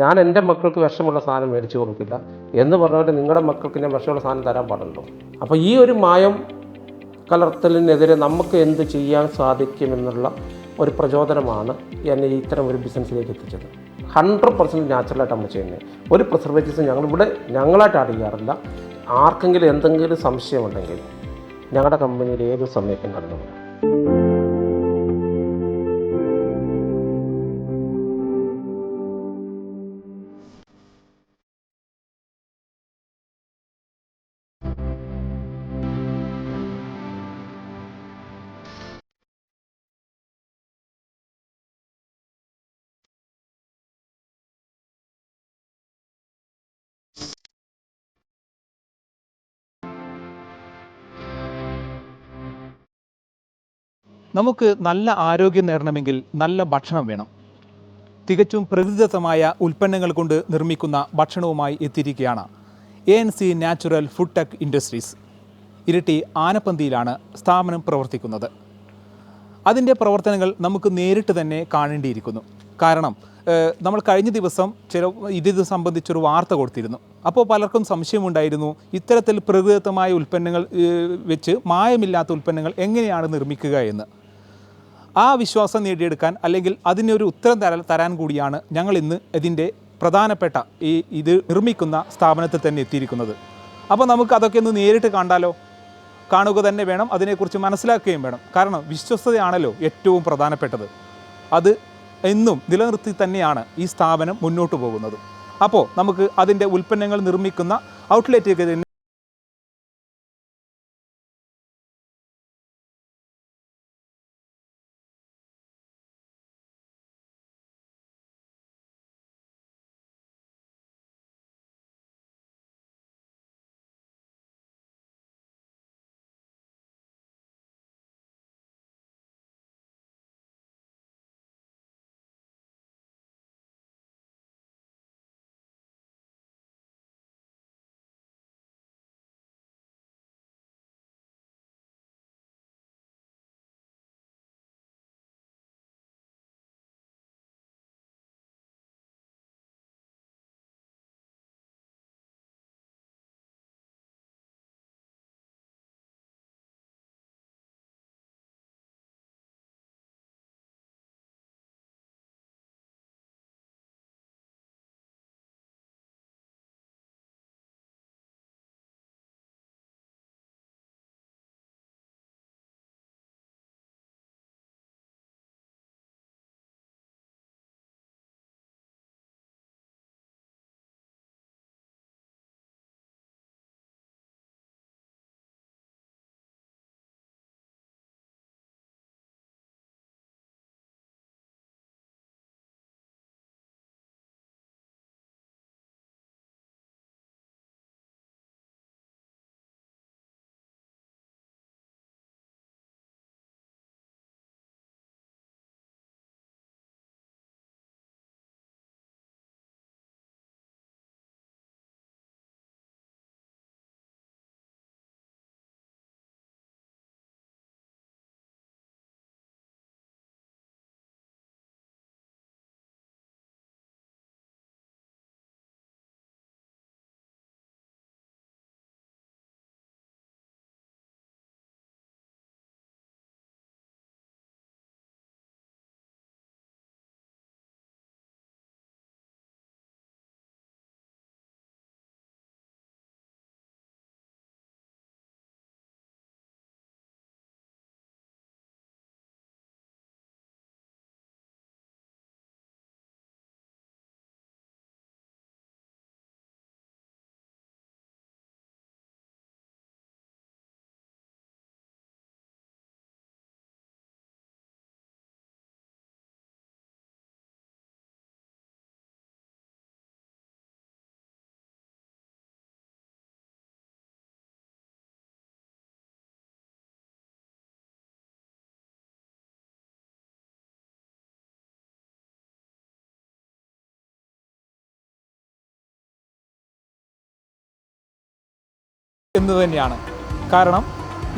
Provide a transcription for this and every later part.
ഞാൻ എന്റെ മക്കൾക്ക് വിഷമുള്ള സാധനം മേടിച്ചു കൊടുക്കില്ല എന്ന് പറഞ്ഞാൽ നിങ്ങളുടെ മക്കൾക്ക് ഞാൻ വിഷമുള്ള സാധനം തരാൻ പാടുണ്ടോ? അപ്പോൾ ഈ ഒരു മായം കലർത്തലിനെതിരെ നമുക്ക് എന്ത് ചെയ്യാൻ സാധിക്കുമെന്നുള്ള ഒരു പ്രചോദനമാണ് എന്നെ ഇത്തരം ഒരു ബിസിനസ്സിലേക്ക് എത്തിച്ചത്. ഹൺഡ്രഡ് പെർസെന്റ് നാച്ചുറലായിട്ട് നമ്മൾ ചെയ്യുന്നത്. ഒരു പ്രിസർവേറ്റീവ്സ് ഞങ്ങളിവിടെ ഞങ്ങളായിട്ട് ആഡ് ചെയ്യാറില്ല. ആർക്കെങ്കിലും എന്തെങ്കിലും സംശയമുണ്ടെങ്കിൽ ഞങ്ങളുടെ കമ്പനിയിൽ ഏത് സമയത്തും കടന്നു വരാം. നമുക്ക് നല്ല ആരോഗ്യം നേടണമെങ്കിൽ നല്ല ഭക്ഷണം വേണം. തികച്ചും പ്രകൃതിദത്തമായ ഉൽപ്പന്നങ്ങൾ കൊണ്ട് നിർമ്മിക്കുന്ന ഭക്ഷണവുമായി എത്തിയിരിക്കുകയാണ് A N C natural food tech industries ഇരട്ടി ആനപ്പന്തിയിലാണ് സ്ഥാപനം പ്രവർത്തിക്കുന്നത്. അതിന്റെ പ്രവർത്തനങ്ങൾ നമുക്ക് നേരിട്ട് തന്നെ കാണേണ്ടിയിരിക്കുന്നു. കാരണം നമ്മൾ കഴിഞ്ഞ ദിവസം ചില ഇത് സംബന്ധിച്ചൊരു വാർത്ത കൊടുത്തിരുന്നു. അപ്പോൾ പലർക്കും സംശയമുണ്ടായിരുന്നു ഇത്തരത്തിൽ പ്രകൃതിദത്തമായ ഉൽപ്പന്നങ്ങൾ വെച്ച് മായമില്ലാത്ത ഉൽപ്പന്നങ്ങൾ എങ്ങനെയാണ് നിർമ്മിക്കുക എന്ന്. ആ വിശ്വാസം നേടിയെടുക്കാൻ അല്ലെങ്കിൽ അതിനൊരു ഉത്തരം തരാൻ തരാൻ കൂടിയാണ് ഞങ്ങൾ ഇന്ന് ഇതിന്റെ പ്രധാനപ്പെട്ട ഈ ഇത് നിർമ്മിക്കുന്ന സ്ഥാപനത്തിൽ തന്നെ എത്തിയിരിക്കുന്നത്. അപ്പോൾ നമുക്ക് അതൊക്കെ ഒന്ന് നേരിട്ട് കണ്ടാലോ? കാണുക തന്നെ വേണം അതിനെക്കുറിച്ച് മനസ്സിലാക്കുകയും വേണം. കാരണം വിശ്വസ്തതയാണല്ലോ ഏറ്റവും പ്രധാനപ്പെട്ടത്. അത് എന്നും നിലനിർത്തി തന്നെയാണ് ഈ സ്ഥാപനം മുന്നോട്ട് പോകുന്നത്. അപ്പോൾ നമുക്ക് അതിന്റെ ഉൽപ്പന്നങ്ങൾ നിർമ്മിക്കുന്ന ഔട്ട്ലെറ്റിലേക്ക് എന്ന് തന്നെയാണ്. കാരണം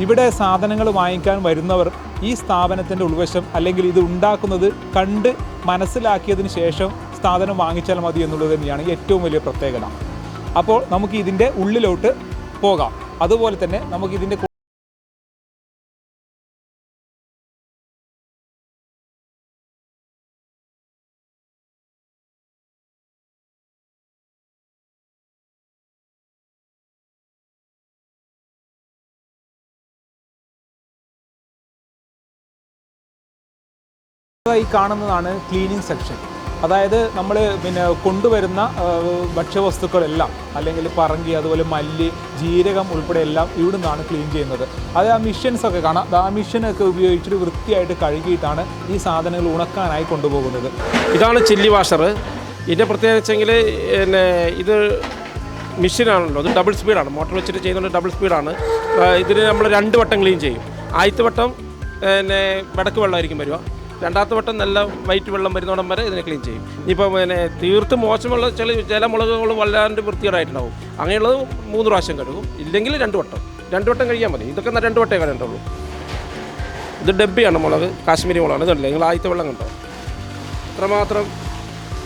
ഇവിടെ സാധനങ്ങൾ വാങ്ങിക്കാൻ വരുന്നവർ ഈ സ്ഥാപനത്തിന്റെ ഉൾവശം അല്ലെങ്കിൽ ഇത് ഉണ്ടാക്കുന്നത് കണ്ട് മനസ്സിലാക്കിയതിന് ശേഷം സാധനം വാങ്ങിച്ചാൽ മതി എന്നുള്ളത് തന്നെയാണ് ഏറ്റവും വലിയ പ്രത്യേകത. അപ്പോൾ നമുക്ക് ഇതിന്റെ ഉള്ളിലോട്ട് പോകാം. അതുപോലെ തന്നെ നമുക്ക് ഇതിന്റെ ഈ കാണുന്നതാണ് ക്ലീനിങ് സെക്ഷൻ. അതായത് നമ്മൾ പിന്നെ കൊണ്ടുവരുന്ന ഭക്ഷ്യവസ്തുക്കളെല്ലാം അല്ലെങ്കിൽ പറങ്കി അതുപോലെ മല്ലി ജീരകം ഉൾപ്പെടെ എല്ലാം ഇവിടെ നിന്നാണ് ക്ലീൻ ചെയ്യുന്നത്. അത് ആ മിഷ്യൻസ് ഒക്കെ കാണാം. ആ മിഷ്യനൊക്കെ ഉപയോഗിച്ചിട്ട് വൃത്തിയായിട്ട് കഴുകിയിട്ടാണ് ഈ സാധനങ്ങൾ ഉണക്കാനായി കൊണ്ടുപോകുന്നത്. ഇതാണ് ചില്ലി വാഷർ ഇതിന്റെ പ്രത്യേകത വെച്ചെങ്കിൽ പിന്നെ ഇത് മെഷീനാണല്ലോ അത് ഡബിൾ സ്പീഡാണ് മോട്ടോർ വെച്ചിട്ട് ചെയ്യുന്നത് ഡബിൾ സ്പീഡാണ് ഇതിന് നമ്മൾ രണ്ട് വട്ടം ക്ലീൻ ചെയ്യും. ആദ്യത്തെ വട്ടം പിന്നെ വടക്ക് വെള്ളമായിരിക്കും വരിക. രണ്ടാമത്തെ വട്ടം നല്ല വൈറ്റ് വെള്ളം വരുന്നോടം വരെ ഇതിനെ ക്ലീൻ ചെയ്യും. ഇനിയിപ്പോൾ പിന്നെ തീർത്തും മോശമുള്ള ചില ചില മുളകുകൾ വല്ലാണ്ട് വൃത്തികേടായിട്ടുണ്ടാവും. അങ്ങനെയുള്ളത് മൂന്ന് പ്രാവശ്യം കഴുകും. ഇല്ലെങ്കിൽ രണ്ട് വട്ടം. രണ്ട് വട്ടം കഴിയാൻ മതി. ഇതൊക്കെ രണ്ട് വട്ടമേ കഴുകണ്ടുള്ളൂ ഇത് ഡബ്ബിയാണ് മുളക്. കാശ്മീരി മുളകാണ്. ഇതല്ലേ നിങ്ങൾ ആദ്യത്തെ വെള്ളം കണ്ടോ? എത്രമാത്രം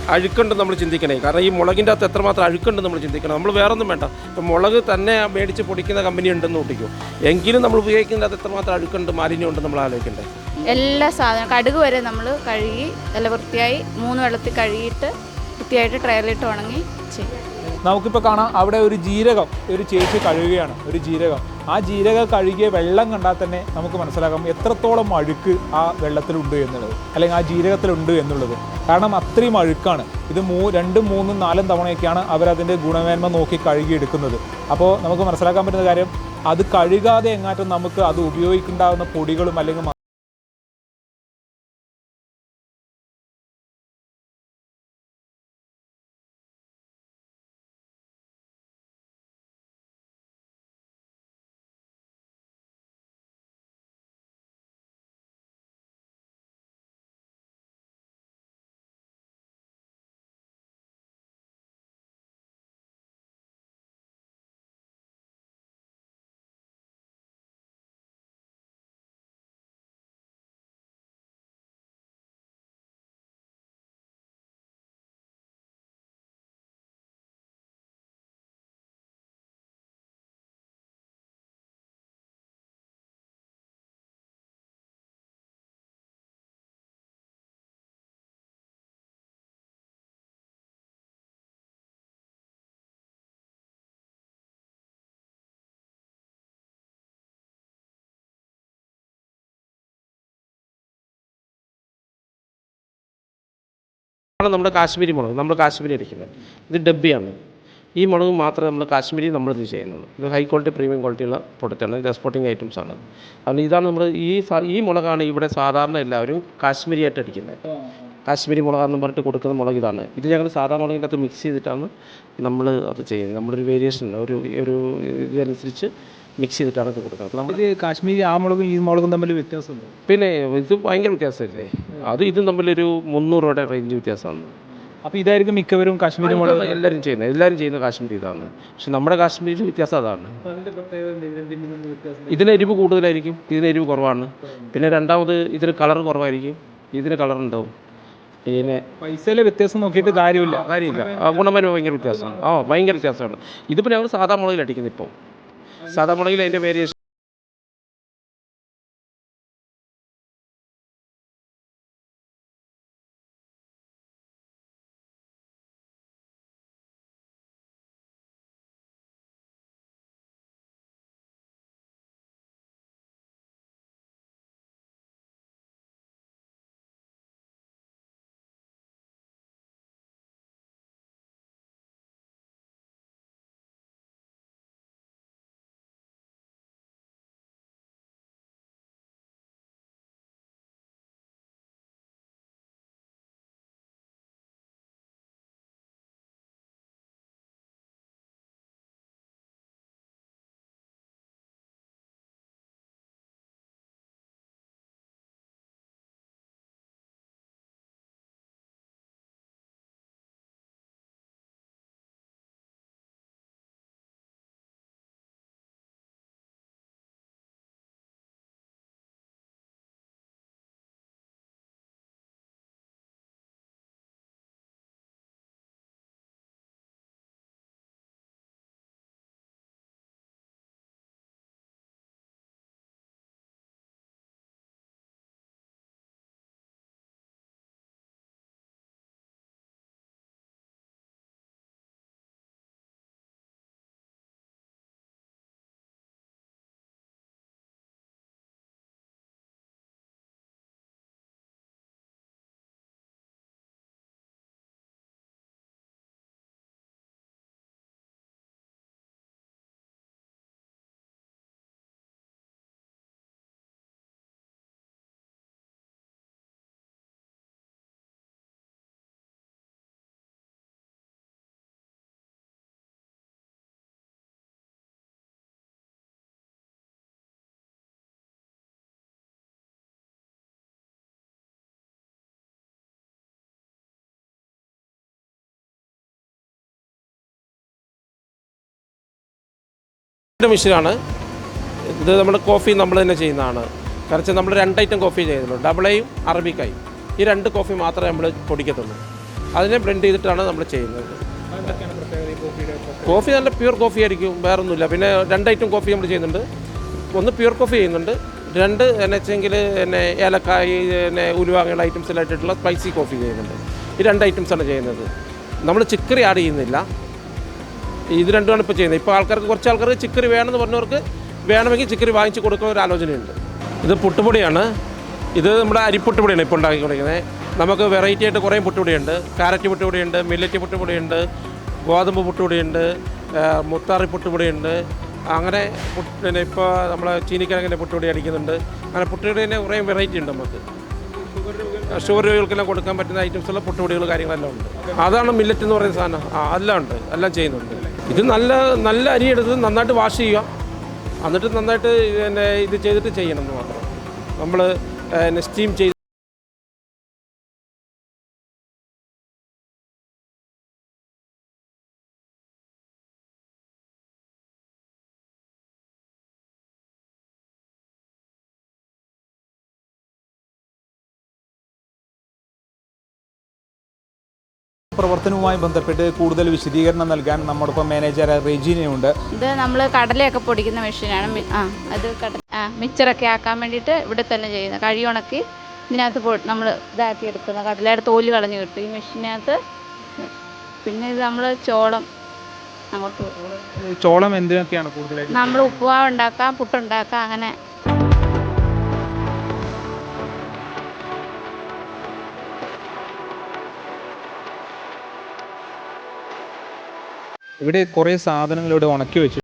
അഴുക്കുണ്ട് നമ്മൾ ചിന്തിക്കണേ. കാരണം ഈ മുളകിന്റെ അകത്ത് എത്രമാത്രം അഴുക്കുണ്ട് നമ്മൾ ചിന്തിക്കണം. നമ്മൾ വേറെ ഒന്നും വേണ്ട. ഇപ്പം മുളക് തന്നെ മേടിച്ച് പൊടിക്കുന്ന കമ്പനി ഉണ്ടെന്ന് കൂട്ടിക്കും എങ്കിലും നമ്മൾ ഉപയോഗിക്കുന്നതിന്റെ അകത്ത് എത്രമാത്രം അഴുക്കുണ്ട് മാലിന്യം ഉണ്ട് നമ്മൾ ആലോചിക്കണ്ടേ? എല്ലാ സാധനം കടുക് വരെ നമ്മൾ കഴുകി നല്ല വൃത്തിയായി മൂന്ന് വെള്ളത്തിൽ കഴുകിയിട്ട് വൃത്തിയായിട്ട് ട്രയലിട്ട് ഉണങ്ങി ചെയ്യും. നമുക്കിപ്പോൾ കാണാം അവിടെ ഒരു ജീരകം ഒരു ചേച്ചി കഴുകുകയാണ് ഒരു ജീരകം. ആ ജീരകം കഴുകിയ വെള്ളം കണ്ടാൽ തന്നെ നമുക്ക് മനസ്സിലാക്കാം എത്രത്തോളം അഴുക്ക് ആ വെള്ളത്തിലുണ്ട് എന്നുള്ളത് അല്ലെങ്കിൽ ആ ജീരകത്തിലുണ്ട് എന്നുള്ളത്. കാരണം അത്രയും അഴുക്കാണ്. ഇത് മൂ രണ്ടും മൂന്നും നാലും തവണയൊക്കെയാണ് അവരതിന്റെ ഗുണമേന്മ നോക്കി കഴുകിയെടുക്കുന്നത്. അപ്പോൾ നമുക്ക് മനസ്സിലാക്കാൻ പറ്റുന്ന കാര്യം അത് കഴുകാതെ എങ്ങാറ്റും നമുക്ക് അത് ഉപയോഗിക്കേണ്ടാവുന്ന പൊടികളും അല്ലെങ്കിൽ ആണ് നമ്മുടെ കാശ്മീരി മുളക് നമ്മൾ കാശ്മീരി അടിക്കുന്നത്. ഇത് ഡബ്ബിയാണ്. ഈ മുളക് മാത്രമേ നമ്മൾ കാശ്മീരി നമ്മൾ ഇത് ചെയ്യുന്നുള്ളൂ. ഇത് ഹൈ ക്വാളിറ്റി പ്രീമിയം ക്വാളിറ്റിയുള്ള പ്രൊഡക്റ്റാണ് ഇത് എക്സ്പോർട്ടിങ് ഐറ്റംസ് ആണ്. അതുകൊണ്ട് ഇതാണ് നമ്മൾ ഈ ഈ മുളകാണ് ഇവിടെ സാധാരണ എല്ലാവരും കാശ്മീരി ആയിട്ട് അടിക്കുന്നത് കാശ്മീരി മുളകാന്ന് പറഞ്ഞിട്ട് കൊടുക്കുന്ന മുളക് ഇതാണ്. ഇത് ഞങ്ങൾ സാധാ മുളകിന്റെ അകത്ത് മിക്സ് ചെയ്തിട്ടാണ് നമ്മൾ അത് ചെയ്യുന്നത്. നമ്മളൊരു വേരിയേഷൻ ഒരു ഒരു ഇതനുസരിച്ച് മിക്സ് ചെയ്തിട്ടാണ് ഇത് കൊടുക്കുന്നത്. നമ്മൾ ഇത് കാശ്മീരി ആ മുളകും ഈ മുളകും തമ്മിൽ വ്യത്യാസമുണ്ട്? പിന്നെ ഇത് ഭയങ്കര വ്യത്യാസമല്ലേ? അത് ഇതും തമ്മിലൊരു മുന്നൂറ് രൂപയുടെ റേഞ്ച് വ്യത്യാസമാണ്. അപ്പോൾ ഇതായിരിക്കും മിക്കവരും കാശ്മീരി മുളക് എല്ലാവരും ചെയ്യുന്നത്. എല്ലാവരും ചെയ്യുന്ന കാശ്മീരി ഇതാണ്. പക്ഷെ നമ്മുടെ കാശ്മീരിൽ വ്യത്യാസം അതാണ്. ഇതിന് എരിവ് കൂടുതലായിരിക്കും. ഇതിന് എരിവ് കുറവാണ്. പിന്നെ രണ്ടാമത് ഇതിന് കളർ കുറവായിരിക്കും. ഇതിന് കളർ ഉണ്ടാവും. പിന്നെ പൈസയിലെ വ്യത്യാസം നോക്കിയിട്ട് കാര്യമില്ല. കാര്യമില്ല. ഗുണമേന്മ ഭയങ്കര വ്യത്യാസമാണ്. ആ ഭയങ്കര വ്യത്യാസമാണ്. ഇതിപ്പോൾ ഞങ്ങൾ സാധാ മുളകിൽ അടിക്കുന്നത് ഇപ്പോൾ സാധാ മുളകിൽ അതിന്റെ വേരിയേഷൻ മെഷീനാണ് ഇത് നമ്മൾ കോഫി നമ്മൾ തന്നെ ചെയ്യുന്നതാണ്. കാരണം നമ്മൾ രണ്ട് ഐറ്റം കോഫി ചെയ്യുന്നുള്ളൂ. ഡബിൾ എയും അറബിക്കായും ഈ രണ്ട് കോഫി മാത്രമേ നമ്മൾ പൊടിക്കത്തുള്ളൂ. അതിനെ ബ്ലെൻഡ് ചെയ്തിട്ടാണ് നമ്മൾ ചെയ്യുന്നത്. കോഫി നല്ല പ്യൂർ കോഫി ആയിരിക്കും. വേറൊന്നുമില്ല. പിന്നെ രണ്ട് ഐറ്റം കോഫി നമ്മൾ ചെയ്യുന്നുണ്ട്. ഒന്ന് പ്യൂർ കോഫി ചെയ്യുന്നുണ്ട്. രണ്ട് എന്നു വെച്ചെങ്കിൽ എന്നെ ഏലക്കായി പിന്നെ ഉലുവ ഐറ്റംസിലായിട്ടുള്ള സ്പൈസി കോഫി ചെയ്യുന്നുണ്ട്. ഈ രണ്ട് ഐറ്റംസാണ് ചെയ്യുന്നത്. നമ്മൾ ചിക്കറി ആഡ് ചെയ്യുന്നില്ല. ഇത് രണ്ടുമാണ് ഇപ്പോൾ ചെയ്യുന്നത്. ഇപ്പോൾ ആൾക്കാർക്ക് കുറച്ച് ആൾക്കാർക്ക് ചിക്കറി വേണമെന്ന് പറഞ്ഞവർക്ക് വേണമെങ്കിൽ ചിക്കറി വാങ്ങിച്ച് കൊടുക്കുന്ന ഒരു ആലോചനയുണ്ട്. ഇത് പുട്ടുപൊടിയാണ്. ഇത് നമ്മുടെ അരിപ്പുട്ടുപൊടിയാണ് ഇപ്പോൾ ഉണ്ടാക്കിക്കൊണ്ടിരിക്കുന്നത്. നമുക്ക് വെറൈറ്റി ആയിട്ട് കുറേ പുട്ടുപൊടിയുണ്ട്. കാരറ്റ് പുട്ടുപൊടിയുണ്ട് മില്ലറ്റ് പുട്ടുപൊടിയുണ്ട് ഗോതമ്പ് പുട്ടുപൊടിയുണ്ട് മുത്താറി പുട്ടുപൊടിയുണ്ട്. അങ്ങനെ പിന്നെ ഇപ്പോൾ നമ്മൾ ചീനിക്കിഴങ്ങിന്റെ പുട്ടുപൊടി അടിക്കുന്നുണ്ട്. അങ്ങനെ പുട്ടുപൊടി തന്നെ കുറേ വെറൈറ്റി ഉണ്ട് നമുക്ക്. ഷുഗർ രോഗികൾക്കെല്ലാം കൊടുക്കാൻ പറ്റുന്ന ഐറ്റംസുള്ള പുട്ടുപൊടികൾ കാര്യങ്ങളെല്ലാം ഉണ്ട്. അതാണ് മില്ലറ്റ് എന്ന് പറയുന്ന സാധനം. ആ എല്ലാം ഉണ്ട്. എല്ലാം ചെയ്യുന്നുണ്ട്. ഇത് നല്ല നല്ല അരി എടുത്ത് നന്നായിട്ട് വാഷ് ചെയ്യുക. എന്നിട്ട് നന്നായിട്ട് പിന്നെ ഇത് ചെയ്തിട്ട് ചെയ്യണം എന്ന് മാത്രം. നമ്മൾ സ്റ്റീം ചെയ്ത് പ്രവർത്തനവുമായി ബന്ധപ്പെട്ട് കൂടുതൽ വിശദീകരണം നൽകാൻ നമ്മോടൊപ്പം മാനേജർ റെജീനയുണ്ട്. ഇത് നമ്മൾ കടലയൊക്കെ പൊടിക്കുന്ന മെഷീനാണ്. ആ അത് കട ആ മിക്സറൊക്കെ ആക്കാൻ വേണ്ടിയിട്ട് ഇവിടെ തന്നെ ചെയ്യുന്നത്. കഴി ഉണക്കി ഇതിനകത്ത് പൊ നമ്മൾ ഇതാക്കി എടുക്കുന്ന കടലയുടെ തോൽ കളഞ്ഞ് കിട്ടും ഈ മെഷീനകത്ത്. പിന്നെ ഇത് നമ്മൾ ചോളം അങ്ങോട്ട് ചോളം എന്തിനൊക്കെയാണ് കൂടുതലായിട്ട് നമ്മൾ ഉപ്പുമാവ് ഉണ്ടാക്കാം പുട്ടുണ്ടാക്കാം അങ്ങനെ. ഇവിടെ കുറേ സാധനങ്ങൾ ഇവിടെ ഉണക്കി വെച്ചു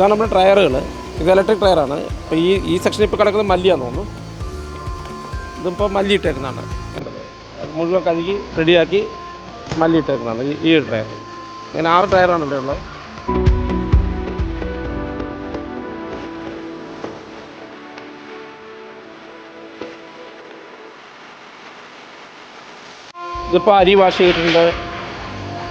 ഇതാണ് നമ്മുടെ ടയറുകൾ ഇത് ഇലക്ട്രിക് ടയറാണ് അപ്പോൾ ഈ ഈ സെക്ഷനിൽ ഇപ്പോൾ കിടക്കുന്നത് മല്ലിയാന്ന് തോന്നുന്നു. ഇതിപ്പോൾ മല്ലി ഇട്ടേക്കുന്നതാണ്. കണ്ടത് മുഴുവൻ കഴുകി റെഡിയാക്കി മല്ലി ഇട്ടേക്കുന്നതാണ് ഈ ഈ ടയർ ഇങ്ങനെ ആറ് ടയറാണ് ഇവിടെ ഉള്ളത്. ഇതിപ്പോൾ അരി വാഷ് ചെയ്തിട്ടുണ്ട്.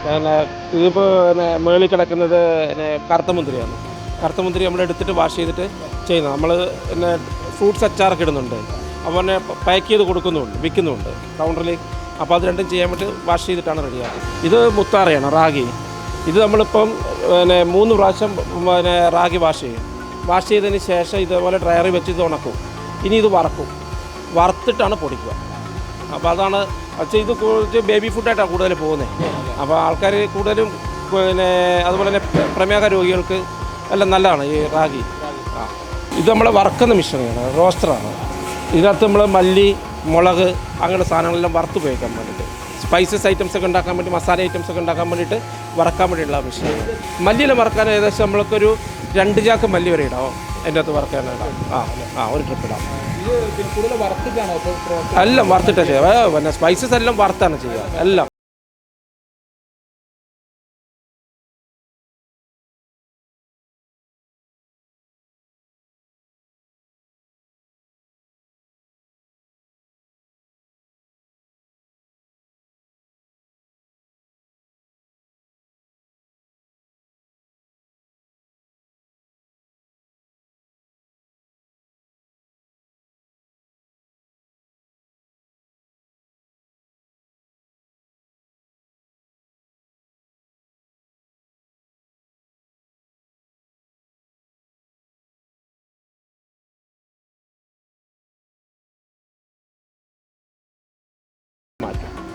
പിന്നെ ഇതിപ്പോൾ പിന്നെ മേളിൽ കിടക്കുന്നത് പിന്നെ കറുത്ത മുന്തിരിയാണ്. കറുത്ത മുന്തിരി നമ്മൾ എടുത്തിട്ട് വാഷ് ചെയ്തിട്ട് ചെയ്യുന്നത്. നമ്മൾ പിന്നെ ഫ്രൂട്ട്സ് അച്ചാറൊക്കെ ഇടുന്നുണ്ട്. അപ്പോൾ തന്നെ പാക്ക് ചെയ്ത് കൊടുക്കുന്നുണ്ട് വിൽക്കുന്നുണ്ട് കൗണ്ടറിൽ അപ്പോൾ അത് രണ്ടും ചെയ്യാൻ വേണ്ടി വാഷ് ചെയ്തിട്ടാണ് റെഡിയാക്കുന്നത് ഇത് മുത്താറയാണ് റാഗി. ഇത് നമ്മളിപ്പം പിന്നെ മൂന്ന് പ്രാവശ്യം പിന്നെ റാഗി വാഷ് ചെയ്യും. വാഷ് ചെയ്തതിന് ശേഷം ഇതേപോലെ ഡ്രയറിൽ വെച്ച് ഇത് ഉണക്കും. ഇനി ഇത് വറക്കും. വറുത്തിട്ടാണ് പൊടിക്കുക. അപ്പോൾ അതാണ് പക്ഷേ ഇത് കുറച്ച് ബേബി ഫുഡായിട്ടാണ് കൂടുതൽ പോകുന്നത് അപ്പോൾ ആൾക്കാർ കൂടുതലും പിന്നെ അതുപോലെ തന്നെ പ്ര- പ്രമേഹ രോഗികൾക്ക് എല്ലാം നല്ലതാണ് ഈ റാഗി. ആ. ഇത് നമ്മൾ വറക്കുന്ന മിശ്രണമാണ് റോസ്റ്ററാണ്. ഇതിനകത്ത് നമ്മൾ മല്ലി മുളക് അങ്ങനെ സാധനങ്ങളെല്ലാം വറുത്ത് ഉപയോഗിക്കാൻ വേണ്ടിയിട്ട്. സ്പൈസസ് ഐറ്റംസ് ഒക്കെ ഉണ്ടാക്കാൻ വേണ്ടി മസാല ഐറ്റംസ് ഒക്കെ ഉണ്ടാക്കാൻ വേണ്ടിയിട്ട് വറക്കാൻ വേണ്ടിയിട്ടുള്ള മിശ്രണം മല്ലിയിൽ വറക്കാൻ ഏകദേശം നമ്മൾക്കൊരു രണ്ട് ചാക്ക് മല്ലി വരെ ഇടാവും അതിന്റെ അകത്ത് വറക്കാനിടാം ആ ആ ഒരു ട്രിപ്പ് ഇടാം. എല്ലാം വറുത്തിട്ടാണ് ചെയ്യുക പിന്നെ സ്പൈസസ് എല്ലാം വറുത്താണ് ചെയ്യുക. എല്ലാം.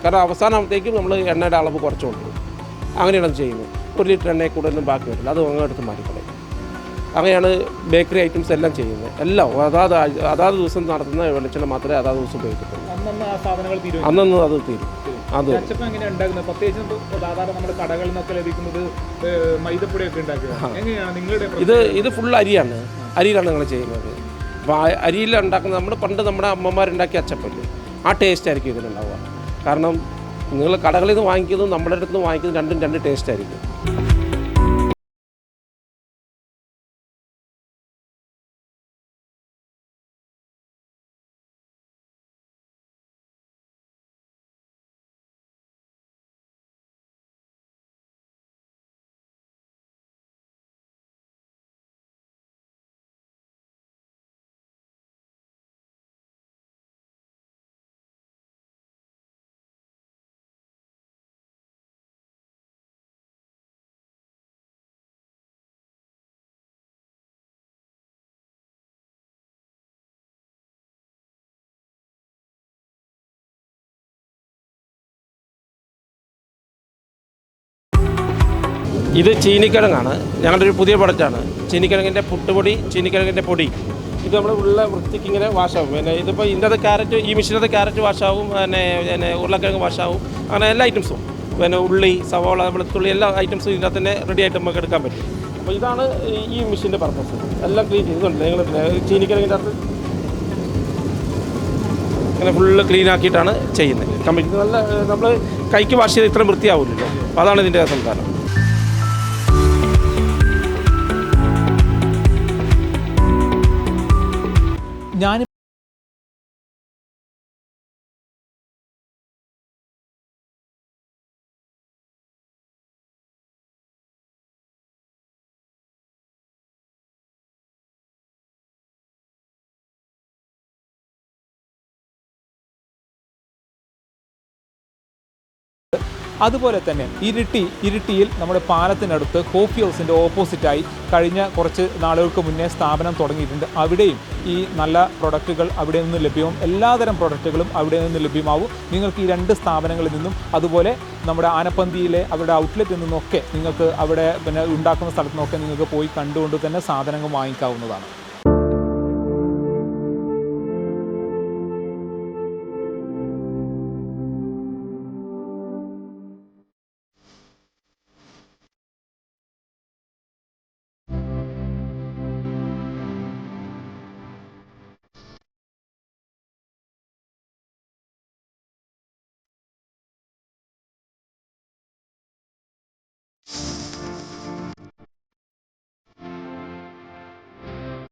കാരണം അവസാനത്തേക്കും നമ്മൾ എണ്ണയുടെ അളവ് കുറച്ച് അങ്ങനെയാണ് ചെയ്യുന്നത്. ഒരു ലിറ്റർ എണ്ണയിൽ കൂടുതലൊന്നും ബാക്കി വരില്ല. അത് അങ്ങോട്ട് മാറ്റിക്കളയും. അങ്ങനെയാണ് ബേക്കറി ഐറ്റംസ് എല്ലാം ചെയ്യുന്നത്. എല്ലാം. അതാത് അതാത് ദിവസം നടത്തുന്ന വെളിച്ചെണ്ണ മാത്രമേ അതാത് ദിവസം ഉപയോഗിക്കത്തുള്ളൂ. അന്നന്ന് അത് തീരും. അത് ഇത് ഇത് ഫുൾ അരിയാണ്. അരിയിലാണ് നിങ്ങൾ ചെയ്യുന്നത്. അപ്പോൾ അരിയിലുണ്ടാക്കുന്നത് അരിയിൽ ഉണ്ടാക്കുന്ന നമ്മൾ പണ്ട് നമ്മുടെ അമ്മമാരുണ്ടാക്കിയ അച്ചപ്പല്ലേ? ആ ടേസ്റ്റ് ആയിരിക്കും ഇതിലുണ്ടാവുക. കാരണം നിങ്ങൾ കടകളിൽ നിന്ന് വാങ്ങിക്കുന്നതും നമ്മുടെ അടുത്ത് നിന്ന് വാങ്ങിക്കുന്നതും രണ്ടും രണ്ട് ടേസ്റ്റ് ആയിരിക്കും. ഇത് ചീനിക്കിഴങ്ങാണ്. ഞങ്ങളുടെ ഒരു പുതിയ പ്രൊഡക്റ്റാണ് ചീനിക്കിഴങ്ങിന്റെ പുട്ടുപൊടി ചീനിക്കിഴങ്ങിന്റെ പൊടി. ഇത് നമ്മൾ ഉള്ള വൃത്തിക്ക് ഇങ്ങനെ വാഷാവും പിന്നെ ഇതിപ്പോൾ ഇതിന്റെ ക്യാരറ്റ് ഈ മിഷീനകത്ത് ക്യാരറ്റ് വാഷാവും പിന്നെ പിന്നെ ഉരുളക്കിഴങ്ങ് വാഷാവും അങ്ങനെ എല്ലാ ഐറ്റംസും പിന്നെ ഉള്ളി സവോള വെളുത്തുള്ളി എല്ലാ ഐറ്റംസും ഇതിനകത്ത് തന്നെ റെഡി ആയിട്ട് നമുക്ക് എടുക്കാൻ പറ്റും. അപ്പോൾ ഇതാണ് ഈ- മെഷീന്റെ പർപ്പസ് എല്ലാം ക്ലീൻ ചെയ്തുണ്ട് നിങ്ങൾ ചീനിക്കിഴങ്ങിന്റെ അകത്ത് അങ്ങനെ ഫുള്ള് ക്ലീൻ ആക്കിയിട്ടാണ് ചെയ്യുന്നത്. കമ്പനി നല്ല നമ്മൾ കൈക്ക് വാഷ് ചെയ്ത് ഇത്രയും വൃത്തിയാവില്ലല്ലോ അപ്പോൾ അതാണ് ഇതിന്റെ സംസാരം ഞാൻ അതുപോലെ തന്നെ ഇരിട്ടി ഇരിട്ടിയിൽ നമ്മുടെ പാലത്തിനടുത്ത് കോഫി ഹൗസിന്റെ ഓപ്പോസിറ്റായി കഴിഞ്ഞ കുറച്ച് നാളുകൾക്ക് മുന്നേ സ്ഥാപനം തുടങ്ങിയിട്ടുണ്ട്. അവിടെയും ഈ നല്ല പ്രൊഡക്റ്റുകൾ അവിടെ നിന്ന് ലഭ്യമാവും എല്ലാതരം പ്രൊഡക്റ്റുകളും അവിടെ നിന്ന് ലഭ്യമാവും. നിങ്ങൾക്ക് ഈ രണ്ട് സ്ഥാപനങ്ങളിൽ നിന്നും അതുപോലെ നമ്മുടെ ആനപ്പന്തിയിലെ അവരുടെ ഔട്ട്ലെറ്റിൽ നിന്നൊക്കെ നിങ്ങൾക്ക് അവിടെ പിന്നെ ഉണ്ടാക്കുന്ന സ്ഥലത്തു നിന്നൊക്കെ നിങ്ങൾക്ക് പോയി കണ്ടുകൊണ്ട് തന്നെ സാധനങ്ങൾ വാങ്ങിക്കാവുന്നതാണ്.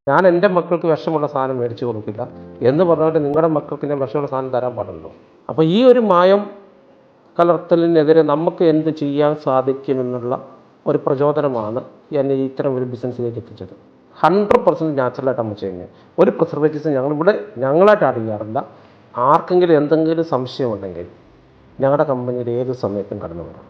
ഞാൻ എന്റെ മക്കൾക്ക് വിഷമുള്ള സാധനം മേടിച്ചു കൊടുക്കില്ല എന്ന് പറഞ്ഞിട്ട് നിങ്ങളുടെ മക്കൾക്ക് ഞാൻ വിഷമുള്ള സാധനം തരാൻ പാടുള്ളൂ അപ്പോൾ ഈ ഒരു മായം കലർത്തലിനെതിരെ നമുക്ക് എന്ത് ചെയ്യാൻ സാധിക്കുമെന്നുള്ള ഒരു പ്രചോദനമാണ് എന്നെ ഇത്തരം ഒരു ബിസിനസ്സിലേക്ക് എത്തിച്ചത്. ഹൺഡ്രഡ് പെർസെന്റ് നാച്ചുറലായിട്ട് നമ്മൾ ചെയ്യുന്നത് ഒരു പ്രിസർവേറ്റീവ്സ് ഞങ്ങളിവിടെ ഞങ്ങളായിട്ട് ആഡ് ചെയ്യാറില്ല. ആർക്കെങ്കിലും എന്തെങ്കിലും സംശയമുണ്ടെങ്കിൽ ഞങ്ങളുടെ കമ്പനിയിൽ ഏത് സമയത്തും കടന്നു വരാം.